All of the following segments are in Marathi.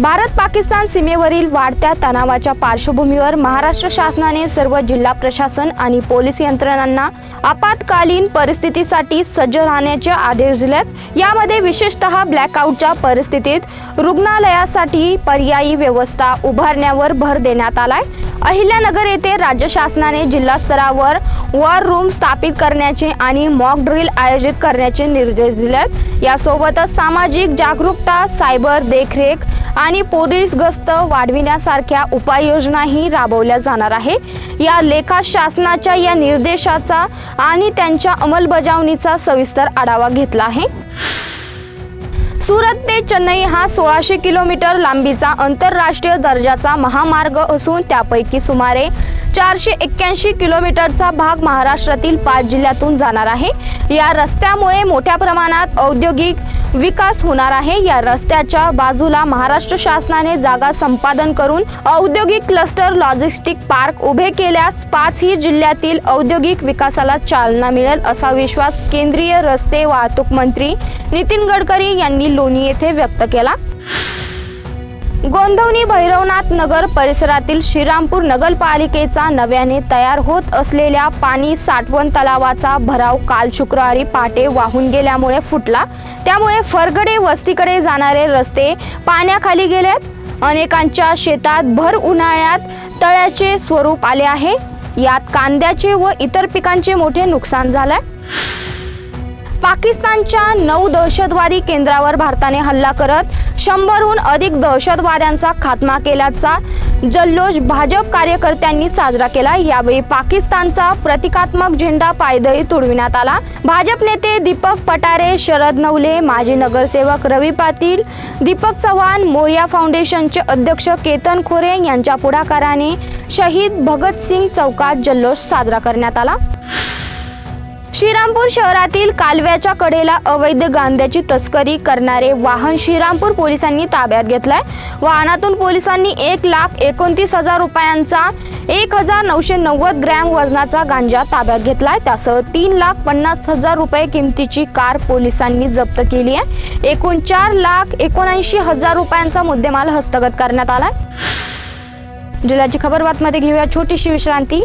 भारत पाकिस्तान सीमेवरील वाढत्या तणावाच्या पार्श्वभूमीवर महाराष्ट्र शासनाने सर्व जिल्हा प्रशासन आणि पोलीस यंत्रणांना आपत्कालीन परिस्थितीसाठी सज्ज राहण्याचे आदेश दिलेत. यामध्ये विशेषतः ब्लॅकआउटच्या परिस्थितीत रुग्णालयासाठी पर्यायी व्यवस्था उभारण्यावर भर देण्यात आलाय. अहिल्यानगर येथे राज्य शासनाने जिल्हा स्तरावर वॉर रूम स्थापित करण्याचे आणि मॉक ड्रिल आयोजित करण्याचे निर्देश दिलेत. यासोबतच सामाजिक जागरूकता सायबर देखरेख आणि पोलीस गस्त वाढविण्यासारख्या उपाययोजनाही राबवल्या जाणार आहे. या लेखा शासनाच्या या निर्देशाचा आणि त्यांच्या अंमलबजावणीचा सविस्तर आढावा घेतला आहे. सुरत ते चेन्नई हा सोळाशे किलोमीटर लांबीचा आंतरराष्ट्रीय दर्जाचा महामार्ग असून त्यापैकी सुमारे चारशे एक्क्याऐंशी किलोमीटरचा भाग महाराष्ट्रातील पाच जिल्ह्यातून जाणार आहे. या रस्त्यामुळे मोठ्या प्रमाणात औद्योगिक विकास होणार आहे. या रस्त्याच्या बाजूला महाराष्ट्र शासनाने जागा संपादन करून औद्योगिक क्लस्टर लॉजिस्टिक पार्क उभे केल्यास पाचही जिल्ह्यातील औद्योगिक विकासाला चालना मिळेल असा विश्वास केंद्रीय रस्ते वाहतूक मंत्री नितीन गडकरी यांनी लोणी येथे व्यक्त केला. गोंधवणी भैरवनाथ नगर परिसरातील श्रीरामपूर नगरपालिकेचा नव्याने तयार होत असलेल्या पाणी साठवण तलावाचा भराव काल शुक्रवारी पहाटे वाहून गेल्यामुळे फुटला. त्यामुळे फरगडे वस्तीकडे जाणारे रस्ते पाण्याखाली गेलेत. अनेकांच्या शेतात भर उन्हाळ्यात तळ्याचे स्वरूप आले आहे. यात कांद्याचे व इतर पिकांचे मोठे नुकसान झालंय. पाकिस्तानच्या नऊ दहशतवादी केंद्रावर भारताने हल्ला करत शंभरहून अधिक दहशतवाद्यांचा खात्मा केल्याचा जल्लोष भाजप कार्यकर्त्यांनी साजरा केला. यावेळी पाकिस्तानचा प्रतिकात्मक झेंडा पायदळी तुडविण्यात आला. भाजप नेते दीपक पटारे शरद नवले माजी नगरसेवक रवी पाटील दीपक चव्हाण मोरिया फाउंडेशनचे अध्यक्ष केतन खोरे यांच्या पुढाकाराने शहीद भगतसिंग चौकात जल्लोष साजरा करण्यात आला. श्रीरामपूर शहरातील कालव्याच्या कडेला अवैध गांध्याची तस्करी करणारे वाहन श्रीरामपूर पोलिसांनी ताब्यात घेतलंय. वाहनातून पोलिसांनी एक लाख एकोणतीस हजार रुपयांचा एक हजार नऊशे नव्वद ग्रॅम वजनाचा गांजा ताब्यात घेतलाय. त्यासह तीन लाख पन्नास हजार रुपये किमतीची कार पोलिसांनी जप्त केली आहे. एकूण चार लाख एकोणऐंशी हजार रुपयांचा मुद्देमाल हस्तगत करण्यात आलाय. जिल्ह्याची खबर बातमध्ये घेऊया. छोटीशी विश्रांती.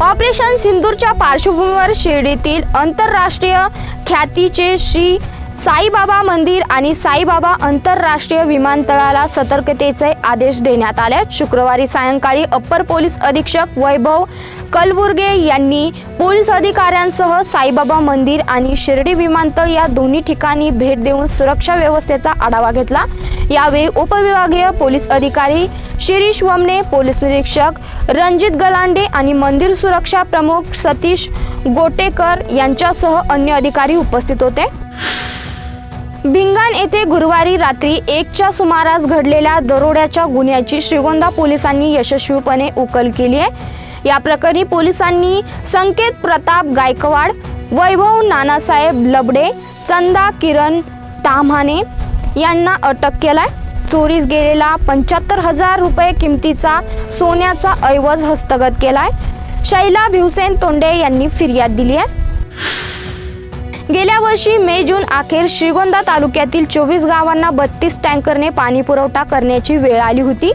ऑपरेशन सिंदूरच्या पार्श्वभूमीवर शिर्डीतील आंतरराष्ट्रीय ख्यातीचे श्री साईबाबा मंदिर आणि साईबाबा आंतरराष्ट्रीय विमानतळाला सतर्कतेचे आदेश देण्यात आले. शुक्रवारी सायंकाळी अप्पर पोलीस अधीक्षक वैभव कलबुर्गे यांनी पोलीस अधिकाऱ्यांसह साईबाबा मंदिर आणि शिर्डी विमानतळ या दोन्ही ठिकाणी भेट देऊन सुरक्षा व्यवस्थेचा आढावा घेतला. यावेळी उपविभागीय पोलीस अधिकारी शिरीष वमने पोलीस निरीक्षक रणजित गलांडे आणि मंदिर सुरक्षा प्रमुख सतीश गोटेकर यांच्यासह अन्य अधिकारी उपस्थित होते. भिंगाण येथे गुरुवारी रात्री एकच्या सुमारास घडलेल्या दरोड्याच्या गुन्ह्याची श्रीगोंदा पोलिसांनी यशस्वीपणे उकल केली आहे. या प्रकरणी पोलिसांनी संकेत प्रताप गायकवाड वैभव नानासाहेब लबडे चंदा किरण ताम्हाणे यांना अटक केलाय. चोरीस गेलेला पंच्याहत्तर हजार रुपये किमतीचा सोन्याचा ऐवज हस्तगत केलाय. शैला भिवसेन तोंडे यांनी फिर्याद दिली आहे. गेल्या वर्षी मे जून अखेर श्रीगोंदा तालुक्यातील चोवीस गावांना बत्तीस टँकरने पाणी पुरवठा करण्याची वेळ आली होती.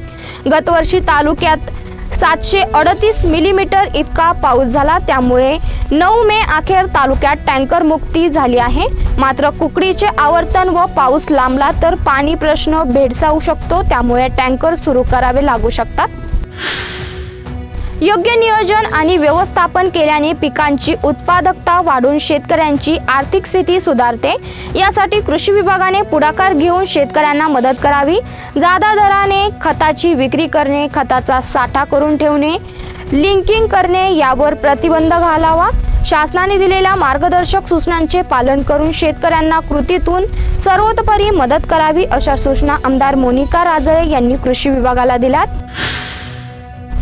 गतवर्षी तालुक्यात सातशे अडतीस मिलीमीटर इतका पाऊस झाला. त्यामुळे नऊ मे अखेर तालुक्यात टँकर मुक्ती झाली आहे. मात्र कुकडीचे आवर्तन व पाऊस लांबला तर पाणी प्रश्न भेडसावू शकतो. त्यामुळे टँकर सुरू करावे लागू शकतात. योग्य नियोजन आणि व्यवस्थापन केल्याने पिकांची उत्पादकता वाढून शेतकऱ्यांची आर्थिक स्थिती सुधारते. यासाठी कृषी विभागाने पुढाकार घेऊन शेतकऱ्यांना मदत करावी. जादा दराने खताची विक्री करणे खताचा साठा करून ठेवणे लिंकिंग करणे यावर प्रतिबंध घालावा. शासनाने दिलेल्या मार्गदर्शक सूचनांचे पालन करून शेतकऱ्यांना कृतीतून सर्वतोपरी मदत करावी अशा सूचना आमदार मोनिका राजळे यांनी कृषी विभागाला दिल्यात.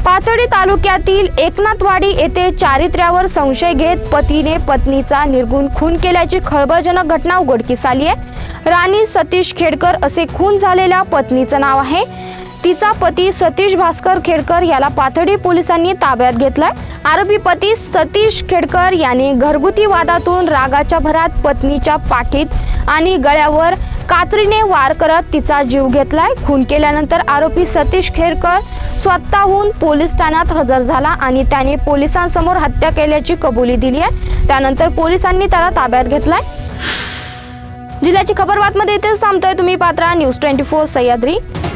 पातळी तालुक्यातील एकनाथवाडी येथे चारित्र्यावर संशय घेत पतीने पत्नीचा निर्गुण खून केल्याची खळबळजनक घटना उघडकीस आली आहे. राणी सतीश खेडकर असे खून झालेल्या पत्नीचं नाव आहे. तिचा पती सतीश भास्कर खेडकर याला पाथडी पोलिसांनी ताब्यात घेतलाय. आरोपी पती सतीश खेडकर याने घरगुती वादातून रागाच्या भरात पत्नीच्या पाठीत आणि गळ्यावर कात्रीने वार करत तिचा जीव घेतलाय. खून केल्यानंतर आरोपी सतीश खेरकर स्वतःहून पोलीस ठाण्यात हजर झाला आणि त्याने पोलिसांसमोर हत्या केल्याची कबुली दिली आहे. त्यानंतर पोलिसांनी त्याला ताब्यात घेतलाय. जिल्ह्याची खबर बातमध्ये इथेच थांबतोय. तुम्ही पात्रा न्यूज ट्वेंटी फोर सह्याद्री.